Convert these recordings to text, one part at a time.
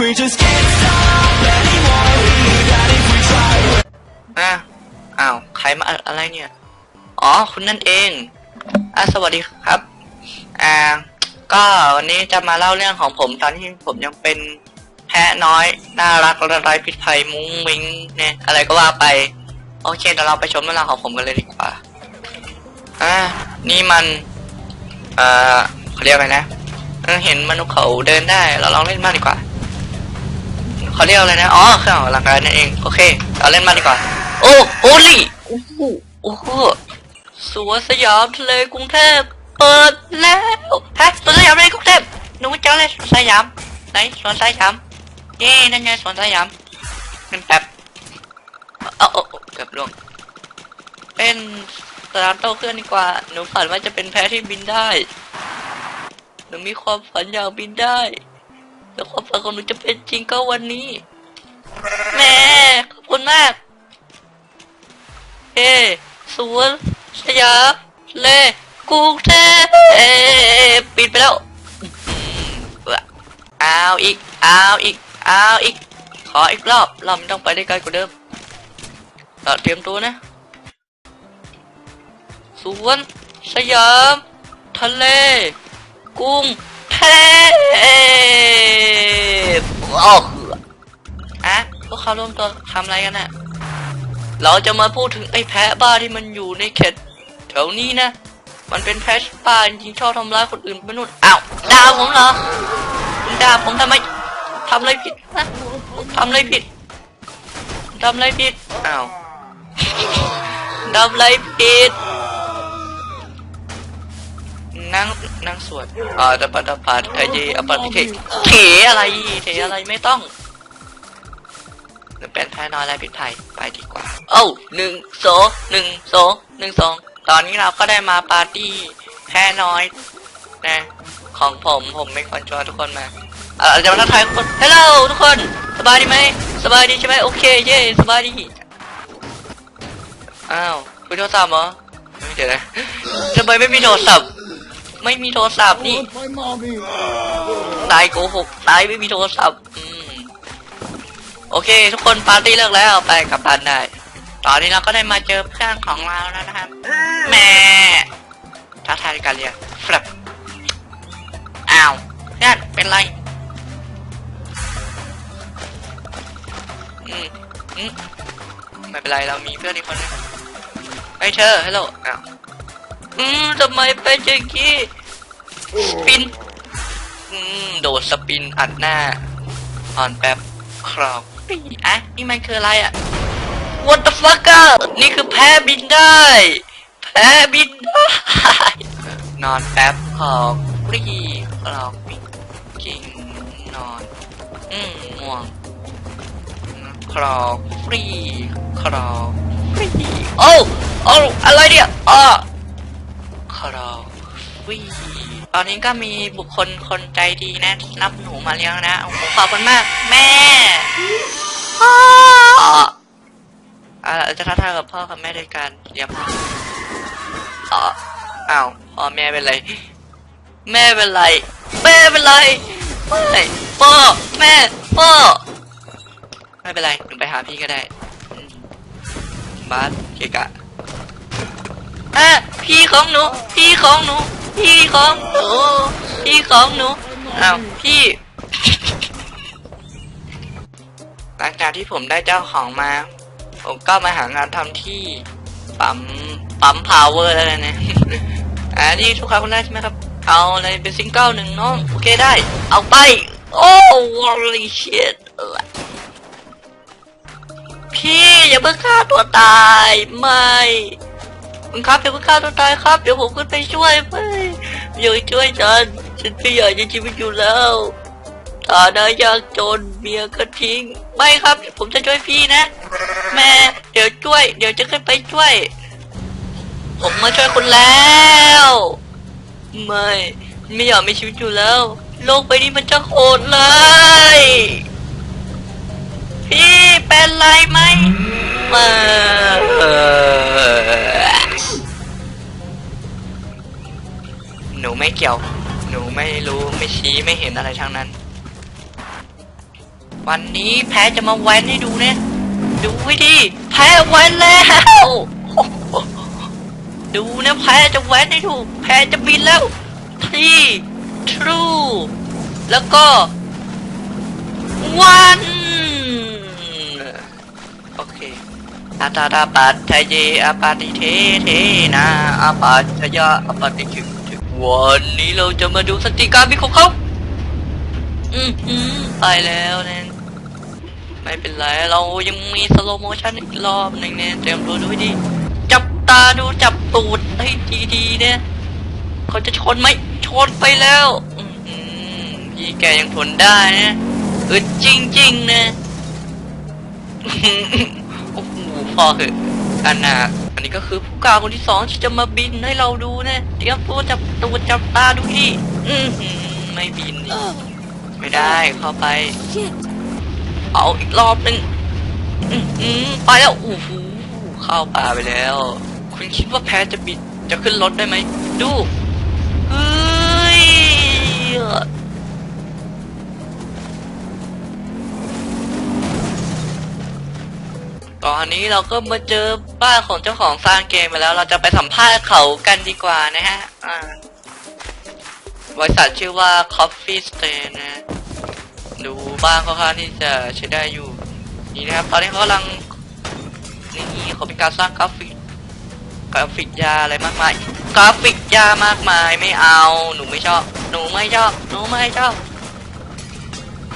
We just can't stop anymore. Even if we try. อะอ้าว ใครมาอะอะไรเนี่ย อ๋อ คุณนั่นเอง อะ สวัสดีครับ อ่า ก็วันนี้จะมาเล่าเรื่องของผมตอนที่ผมยังเป็นแพะน้อย น่ารักระไรพิษภัยมุ้งมิ้งเนี่ยอะไรก็ว่าไป โอเคเดี๋ยวเราไปชมเรื่องราวของผมกันเลยดีกว่า อ่า นี่มัน เอ่อเขาเรียกอะไรนะเออเห็นมนุษย์เขาเดินได้ เราลองเล่นมากดีกว่า เขาเรียกอะไรนะ อ๋อเครื่องออกกำลังกายนั่นเอง โอเค เราเล่นมากดีกว่า โอ้โหลี่โอ้โหโอ้โหสวนสยามทะเลกรุงเทพ เปิดแล้วฮะสวนสยามทะเลกรุงเทพหนูไม่เจ้าเลยสวนสยาม ไหนสวนสยาม เย้นั่นไงสวนสยามเป็นแป๊บเอาเอาเอาเกือบล่วง เป็นสนามโต้เครื่องดีกว่า หนูฝันว่าจะเป็นแพะที่บินได้ หนูมีความฝันอยากบินได้ แล้วความฝันของหนูจะเป็นจริงก็วันนี้แม่ขอบคุณมากเฮ้สวนสยามเลกรุงเทพเอปิดไปแล้วอื้อหือเอาอีกเอาอีกเอาอีก ขออีกรอบเราไม่ต้องไปได้ไกลกว่าเดิมเราเตรียมตัวนะสวน สยาม ทะเลกรุง โอ้โหอะพวกเขารวมตัวทำอะไรกันน่ะเราจะมาพูดถึงไอ้แพะบ้าที่มันอยู่ในเขตแถวนี้นะ มันเป็นแพะบ้าจริงๆชอบทำร้ายคนอื่นไปนู่นอ้าวด่าผมเหรอด่าผมทำไมทำอะไรผิดนะทำอะไรผิดทำอะไรผิดอ้าวทำอะไรผิด นั่งนั่งสวดอ่าตะปัตตะปัดเอเยอปัตติเทเถอะไรเถอะไรไม่ต้องหรือเป็นแพ้น้อยและพิษภัยไปดีกว่า เอ้าหนึ่งสองหนึ่งสองหนึ่งสองตอนนี้เราก็ได้มาปาร์ตี้แพ้น้อยนะของผมผมไม่ควรชวนทุกคนมาเออจะมาทักทายทุกคนฮัลโหลทุกคน สบายดีไหมสบายดีใช่ไหมโอเคเย่สบายดีอ้าวคุยโทรศัพท์เหรอไม่เดี๋ยวนะทำไมไม่มีโทรศัพท์ ไม่มีโทรศัพท์นี่นายโกหกนายไม่มีโทรศัพท์อืมโอเค ทุกคนปาร์ตี้เลิกแล้วไปกลับบ้านได้ ตอนนี้เราก็ได้มาเจอเพื่อนของเราแล้วนะครับแม่ท้าทายกันเรียนครับอ้าวเพื่อนเป็นไรอืมอืมไม่เป็นไรเรามีเพื่อนอีกคนนึงไอ้ยเธอฮัลโหลอ้าว อืมทำไมเป็นอย่างนี้สปิน อืม โดดสปินอัดหน้าอ่อนแป๊บครอบปีอะนี่มันคืออะไรอะ What the fuck อะนี่คือแพ้บินได้ แพ้บินได้ นอนแป๊บขอบปรีครอบปิงจริงนอน อืมง่วงครอบฟรีครอบฟรีโอ้โอ้อะไรเนี่ยอ้ อครอฟีตอนนี้ก็มีบุคคลคนใจดีนะรับหนูมาเลี้ยงนะโอ้โหขอบคุณมาก แม่พ่ออ่าจะท้าทายกับพ่อกับแม่ด้วยกันเดี๋ยวอ๋ออ้าวพ่อแม่เป็นไร แม่เป็นไร แม่เป็นไรไม่พ่อแม่พ่อไม่เป็นไรหนูไปหาพี่ก็ได้อืมบาสเกะกะ เอะพี่ของหนู พี่ของหนู พี่ของหนู พี่ของหนูอ้าวพี่ หลังจากที่ผมได้เจ้าของมา ผมก็มาหางานทำที่ปั๊มปั๊มพาวเวอร์แล้วนะอ่านี่ทุกครั้งคุณได้ใช่ไหมครับ เอาเลยเป็นซิงเกิลหนึ่งน้องโอเคได้ เอาไป โอ้ holy shit พี่อย่าเพิ่งฆ่าตัวตาย ไม่ คุณครับเดี๋ยวคุณฆ่าตัวตายครับ เดี๋ยวผมขึ้นไปช่วยไปอย่ช่วยฉัน ฉันไม่อยากจะชีวิตอยู่แล้วฐานะยากจนเมียก็ทิ้ง ไม่ครับ ผมจะช่วยพี่นะ แม่เดี๋ยวช่วย เดี๋ยวจะขึ้นไปช่วย ผมมาช่วยคุณแล้ว ไม่ไม่อยากมีชีวิตอยู่แล้ว โลกใบนี้มันจะโหดเลย พี่เป็นไรไหม เกี่ยว หนูไม่รู้ไม่ชี้ไม่เห็นอะไรทั้งนั้น วันนี้แพ้จะมาแว้นให้ดูเนี่ย ดูให้ดี แพ้แว้นแล้วดูนะแพ้จะแว้นให้ดูก แพ้จะบินแล้วที่ true แล้วก็ one โอเคอาตาตาปัตชเยอาปาติเทเทนาอาปาชยาอาปาติถึงถึง วันนี้เราจะมาดูสติการบินของเขา อืมอืมไปแล้วเนี่ยไม่เป็นไร เรายังมีสโลโมชั่นอีกรอบหนึ่งเนี่ยเตรียมตัวดูให้ดี จับตาดูจับตูดให้ดีๆเนี่ย เขาจะชนไหมชนไปแล้ว อือหือพี่แกยังทนได้นะเออจริง ๆ นะ โอ้โหพอเหอะอันนาอั นนี้ก็คือผู้กล่าคนที่สองที่จะมาบินให้เราดูนะเตรียมตัวจับตัวจับตาดูพี่อืมไม่บินนี่ไม่ได้เข้าไป เอาอีกรอบหนึ่งอื้อหือไปแล้วโอ้โหเข้าป่าไปแล้ว คุณคิดว่าแพ้จะบินจะขึ้นรถได้ไหมดู ตอนนี้เราก็มาเจอบ้านของเจ้าของสร้างเกมมาแล้ว เราจะไปสัมภาษณ์เขากันดีกว่านะฮะบริษัทชื่อว่า Coffee Stain นะดูบ้านเขาค่อนข้างที่จะใช้ได้อยู่ นี่นะครับ ตอนนี้เขากำลังนี่เขาเป็นการสร้างกราฟิก กราฟิกยาอะไรมากมาย กราฟิกยามากมายไม่เอา หนูไม่ชอบ หนูไม่ชอบ หนูไม่ชอบ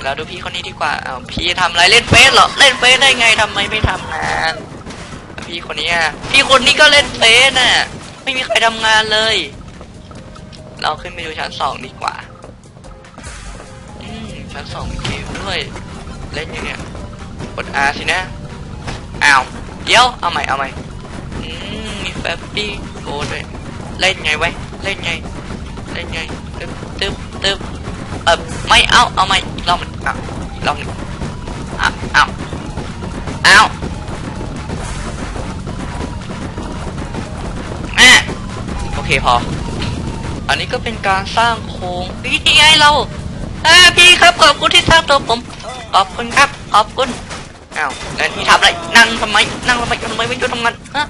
แล้วดูพี่คนนี้ดีกว่าอ้าวพี่ทำอะไรเล่นเฟซเหรอเล่นเฟซได้ไงทำไมไม่ทำงาน พี่คนนี้อะพี่คนนี้ก็เล่นเฟซน่ะไม่มีใครทำงานเลย เราขึ้นไปดูชั้นสองดีกว่าอืมชั้นสองมีเกมด้วย เล่นยังไงกด R สินะอ้าวเดี๋ยวเอาใหม่เอาใหม่อืมมีแฟบบี้โกด้วยเล่นไงไว้ยเล่นไงเล่นไงตึ๊บตึ๊บตึ๊บ เออไม่เอาเอาใหม่อีกรอบหนึ่งอ้าวอีกรอบหนึ่งอ้าวอ้าวอ้าอะโอเคพอ อันนี้ก็เป็นการสร้างโครงพี่ที่ไงเราเอ้พี่ครับขอบคุณที่สร้างตัวผมขอบคุณครับขอบคุณอ้าวแล้วนี่ทำอะไรนั่งทำไมนั่งทำไมทำไมไม่ช่วยทำงานฮะ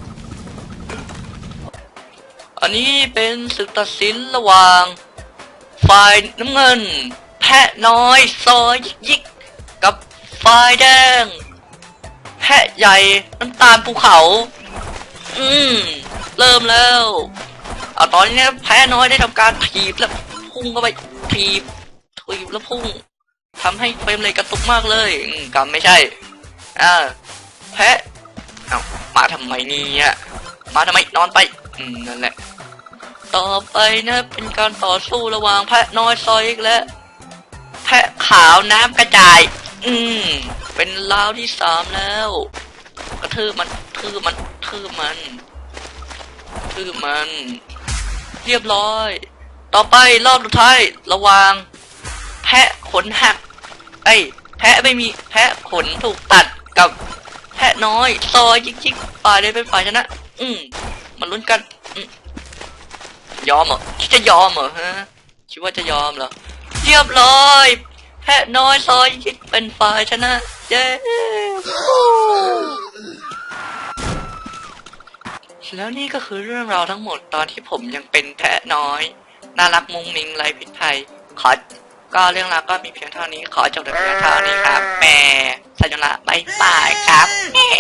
อันนี้เป็นศึกตัดสินระหว่าง ฝ่ายน้ำเงิน แพะน้อยซอยยิกกับฝ่ายแดง แพะใหญ่น้ำตาลภูเขา อืมเริ่มแล้วเอาตอนนี้แพ้น้อยได้ทำการถีบแล้วพุ่งเข้าไปถีบถีบแล้วพุ่งทำให้เฟรมเลยกระตุกมากเลยกรรมไม่ใช่อ่าแพ้เอามาทำไมนี่ยมาทำไมนอนไป อืมนั่นแหละ ต่อไปนะเป็นการต่อสู้ระหว่างแพะน้อยซอยอีกแล้วแพะขาวน้ำกระจาย อืม เป็นราวที่สามแล้ว กระทืบมันทืบมันทืบมันทืบมัน เรียบร้อย ต่อไปรอบสุดท้ายระว่างแพะขนหักไอ้แพะไม่มีแพะขนถูกตัดกับ แพะน้อย ซอยยิกยิกฝ่ายได้เป็นฝ่ายชนะ อืมมันลุ้นกัน ยอมเหรอคิดจะยอมเหรอฮะคิดว่าจะยอมเหรอเรียบร้อยแพะน้อยซอยยิกยิกเป็นฝ่ายชนะเย้แล้วนี่ก็คือเรื่องราวทั้งหมดตอนที่ผมยังเป็นแพะน้อย น่ารักมุ้งมิงไรผิดภัยขอก็เรื่องราวก็มีเพียงเท่านี้ขอจบแต่เพียงเท่านี้ครับแหมสัญลักษณ์บายบายครับแหม